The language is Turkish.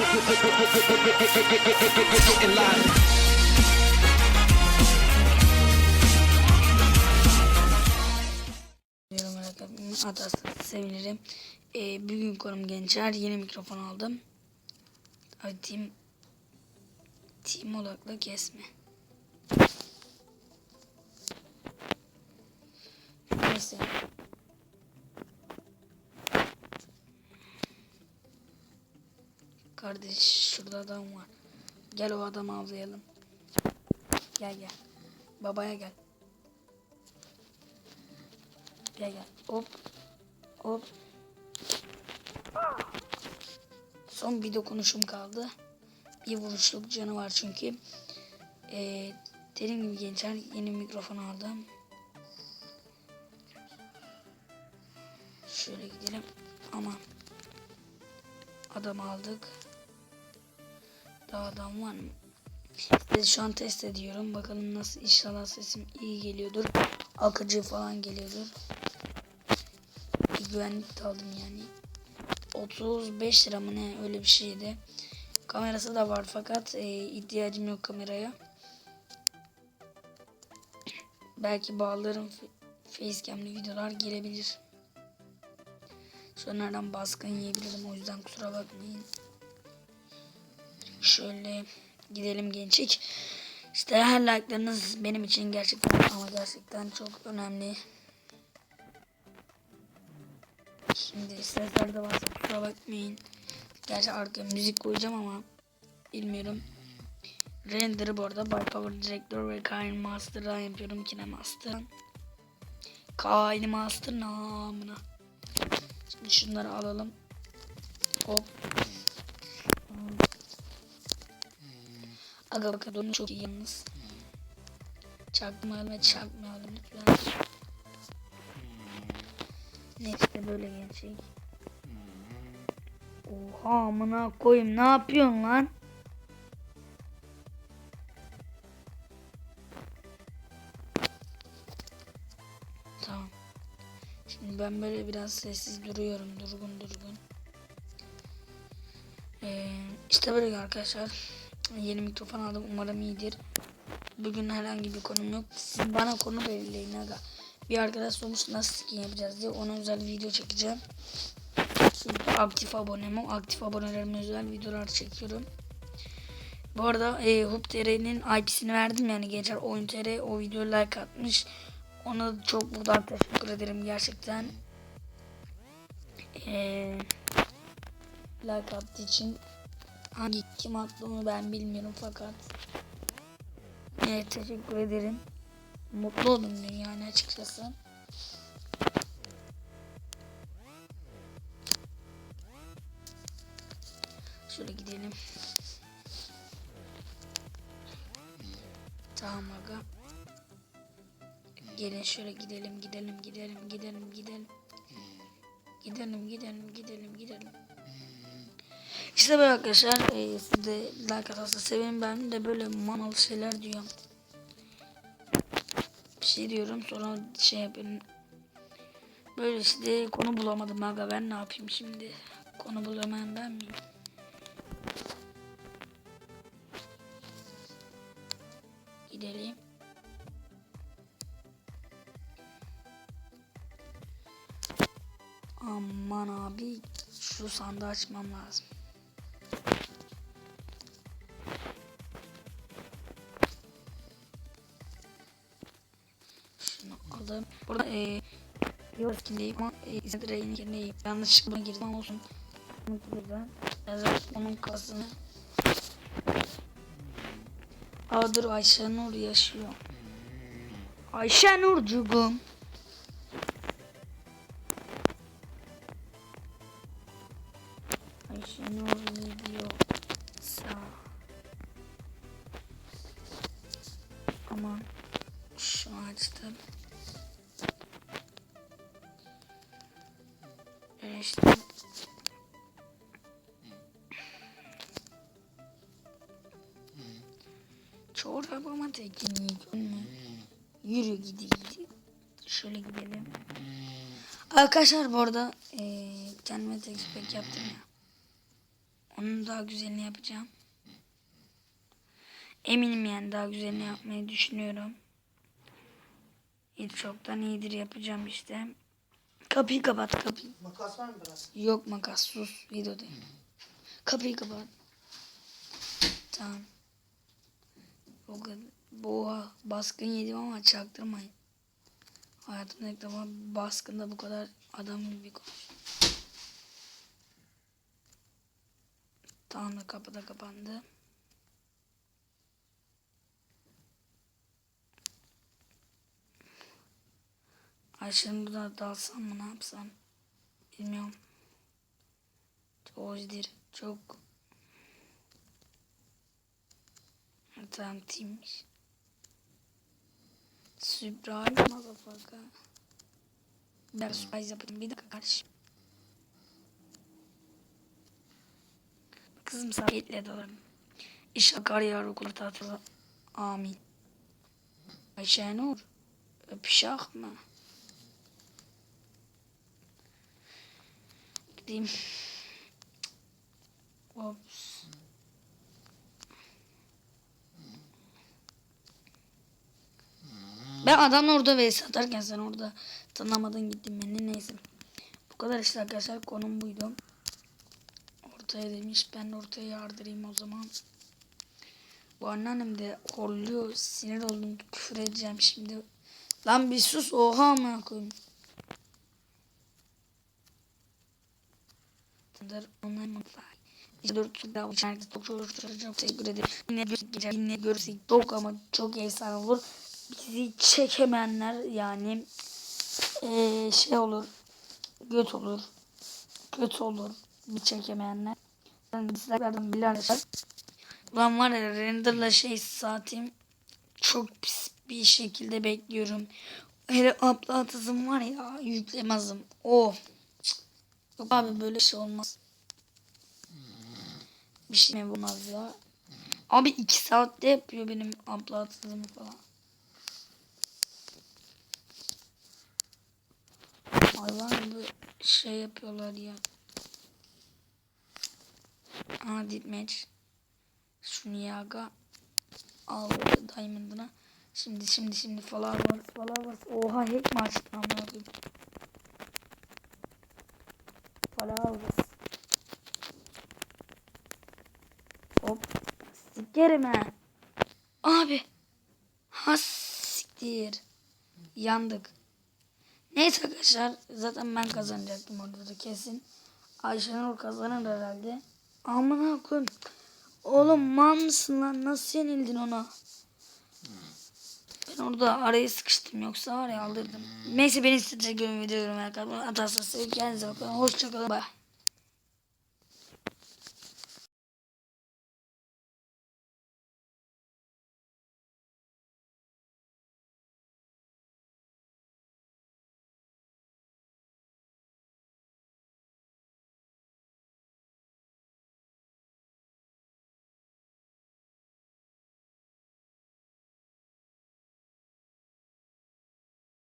Getting live. Atarsanız sevinirim. Ee, bugün konum gençler. Yeni mikrofon aldım. Ay team team odaklı kesme. Neyse. Kardeş şurada adam var. Gel o adamı avlayalım. Gel gel. Babaya gel. Gel gel. Hop. Hop. Son bir dokunuşum kaldı. Bir vuruşluk canı var çünkü. Ee, dediğim gibi gençler yeni mikrofon aldım. Şöyle gidelim. Ama adam aldık. Daha adam var mı? İşte şu an test ediyorum. Bakalım nasıl inşallah sesim iyi geliyordur. Akıcı falan geliyordur. Bir güvenlik de aldım yani. 35 lira mı ne öyle bir şeydi. Kamerası da var fakat e, ihtiyacım yok kameraya. Belki bağlarım facecam'li videolar gelebilir. Sonradan baskın yiyebilirim o yüzden kusura bakmayın. Şöyle gidelim gençlik. İşte her like'larınız benim için gerçekten ama gerçekten çok önemli. Şimdi seslerde varsa kusura bakmayın. Gerçi arkaya müzik koyacağım ama bilmiyorum. Render'ı bu arada by Power Director ve Kain Master'dan yapıyorum. Kine Master. Kain Master namına. Şimdi şunları alalım. Hop. Aga bakalım çok iyi yalnız. Çakmayalım ve çakmayalım lütfen. Neyse böyle gelecek. Oha amına koyayım ne yapıyorsun lan? Tamam. Şimdi ben böyle biraz sessiz duruyorum. Durgun durgun. Ee, işte böyle arkadaşlar. Yeni mikrofon aldım. Umarım iyidir. Bugün herhangi bir konum yok. Siz bana konu belirleyin aga. Bir arkadaş sormuş nasıl skin yapacağız diye. Ona özel video çekeceğim. Çünkü aktif abonem o. Aktif abonelerime özel videolar çekiyorum. Bu arada e, Hub.tr'nin IP'sini verdim yani geçer Oyun.tr o videoyu like atmış. Ona çok buradan teşekkür ederim gerçekten. E, like attığı için hangi kim attı onu ben bilmiyorum fakat evet, teşekkür ederim. Mutlu oldum dün yani açıkçası. Şöyle gidelim. Tamam aga. Gelin şöyle gidelim gidelim gidelim gidelim gidelim. Gidelim gidelim gidelim gidelim. İşte böyle arkadaşlar e, siz de like atarsa sevinirim ben de böyle manalı şeyler diyorum. Bir şey diyorum sonra şey yapıyorum. Böyle işte konu bulamadım aga ben ne yapayım şimdi. Konu bulamayan ben miyim? Gidelim. Aman abi şu sandığı açmam lazım. Aldım. Burada eee Yok kindeyim ama e, kindeyim. Yanlışlıkla girdim ama olsun. Burada. Evet onun kasını. Aa dur Ayşe Nur yaşıyor. Ayşe Nurcugum. Ayşe Nur diyor? Sağ. Aman. Şunu açtım. İşte. Çorabıma tekini mü? Yürü gidi gidi. Şöyle gidelim. Arkadaşlar bu arada e, kendime tek spek yaptım ya. Onun daha güzelini yapacağım. Eminim yani daha güzelini yapmayı düşünüyorum. Hiç çoktan iyidir yapacağım işte. Kapıyı kapat kapıyı. Makas var mı biraz? Yok makas sus videodayım. Kapıyı kapat. Tamam. O kadar. Boğa baskın yedim ama çaktırmayın. Hayatımda ilk defa baskında bu kadar adam gibi konuştum. Tamam da kapı da kapandı. Ayşe'nin burada dalsam mı ne yapsam bilmiyorum. Çok Ha, Tamam teammiş. Surprise motherfucker. Ben surprise yapayım. Bir dakika kardeşim. Kızım sabitle dolarım. İnşallah kar yağar okula tatili. Amin. Ayşe Nur. Öpüşak mı? Gideyim. Ops. Ben adamla orada vs atarken sen orada tanımadın gittin beni neyse. Bu kadar işte arkadaşlar konum buydu. Ortaya demiş ben de ortaya yardırayım o zaman. Bu anneannem de horluyor sinir oldum küfür edeceğim şimdi. Lan bir sus oha amına koyayım. Tanıdır online mutfağı. İşte uçan herkes çok çok çok teşekkür ederim. Yine görüşeceğiz. Yine görürsek çok ama çok efsane olur. Bizi çekemeyenler yani eee, şey olur. Göt olur. Kötü olur. Bir çekemeyenler. Ben bizlerden bile arkadaşlar. Ulan var ya renderla şey saatim çok pis bir şekilde bekliyorum. Hele upload hızım var ya yüklemezim. Oh. Yok abi böyle şey olmaz. Bir şey mi olmaz ya. Abi iki saatte yapıyor benim upload hızımı falan. Hayvan gibi şey yapıyorlar ya. Aa deathmatch. Şunu yaga. Al diamond'ına. Şimdi şimdi şimdi flowers flowers. Oha hack mi açtın amına koyayım. Flowers. Hop. Sikerim ha. Abi. Ha siktir. Yandık. Neyse arkadaşlar zaten ben kazanacaktım orada da kesin. Ayşenur kazanır herhalde. Amına koyayım. Oğlum mal mısın lan? Nasıl yenildin ona? Ben orada araya sıkıştım yoksa var ya alırdım. Neyse beni size görün video yorum. Atarsanız kendinize bakın. Hoşçakalın. Bye.